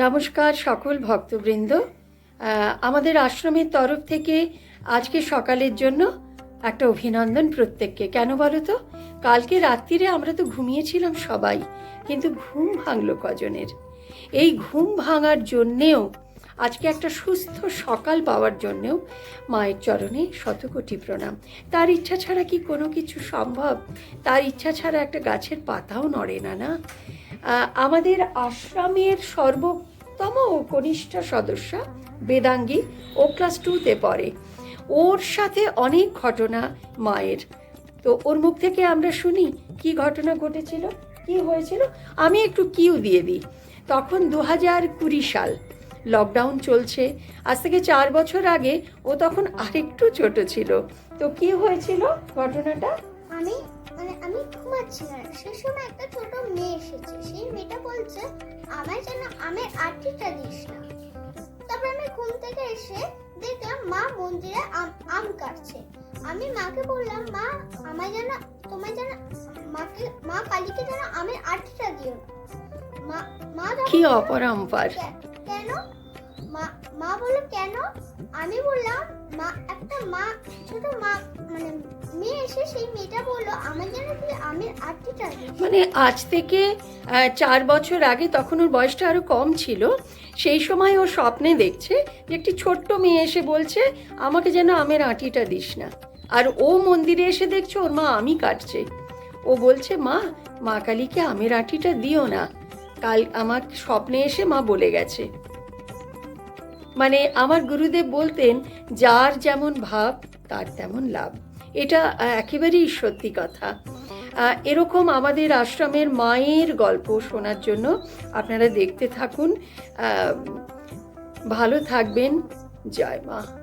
নমস্কার সকল ভক্তবৃন্দ। আমাদের আশ্রমের তরফ থেকে আজকে সকালের জন্য একটা অভিনন্দন প্রত্যেককে। কেন বলো তো? কালকে রাত্রিরে আমরা তো ঘুমিয়েছিলাম সবাই, কিন্তু ঘুম ভাঙলো কজনের। এই ঘুম ভাঙার জন্যেও, আজকে একটা সুস্থ সকাল পাওয়ার জন্যেও মায়ের চরণে শতকোটি প্রণাম। তার ইচ্ছা ছাড়া কি কোনো কিছু সম্ভব? তার ইচ্ছা ছাড়া একটা গাছের পাতাও নড়ে না না? আমাদের আশ্রমের সর্বোত্তম ও কনিষ্ঠ সদস্য বেদাঙ্গী ও ক্লাস টুতে পড়ে। ওর সাথে অনেক ঘটনা মায়ের। তো ওর মুখ থেকে আমরা শুনি, কি ঘটনা ঘটেছিল? কি হয়েছিল? আমি একটু কিউ দিয়ে দিই। তখন দু হাজার কুড়ি সাল লকডাউন চলছে। আজ থেকে চার বছর আগে ও তখন আরেকটু ছোট ছিল। তো কি হয়েছিল ঘটনাটা? আমি মানে আমি ঘুমাচ্ছিলাম সেই সময় একটা বলছে আমার যেন আমের আটিটা দিস না। তারপর আমি ঘুম থেকে এসে দেখলাম মা মন্দিরে আম কাটছে। আমি মাকে বললাম মা আমার যেন তোমার যেন মাকে মা কালীকে যেন আমের আটিটা দিও মা মা কি অপরম্পার কেন? মা মা বলল কেন? আমি বললাম মা একটা মা ছোট এসে সেই মেয়েটা বলল, আমার যেন আমের আটটিটা দিস মানে আজ থেকে চার বছর আগে তখন ওর বয়সটা আরও কম ছিল, সেই সময় ও স্বপ্নে দেখছে যে একটি ছোট্ট মেয়ে এসে বলছে, আমাকে যেন আমের আঁটিটা দিস না। আর ও মন্দিরে এসে দেখছে ওর মা আমি কাটছে। ও বলছে, মা মা কালীকে আমের আঁটিটা দিও না। কাল আমার স্বপ্নে এসে মা বলে গেছে। মানে আমার গুরুদেব বলতেন, যার যেমন ভাব, তার তেমন লাভ। এটা একেবারেই সত্যি কথা। এরকম আমাদের আশ্রমের মায়ের গল্প শোনার জন্য আপনারা দেখতে থাকুন। ভালো থাকবেন। জয় মা।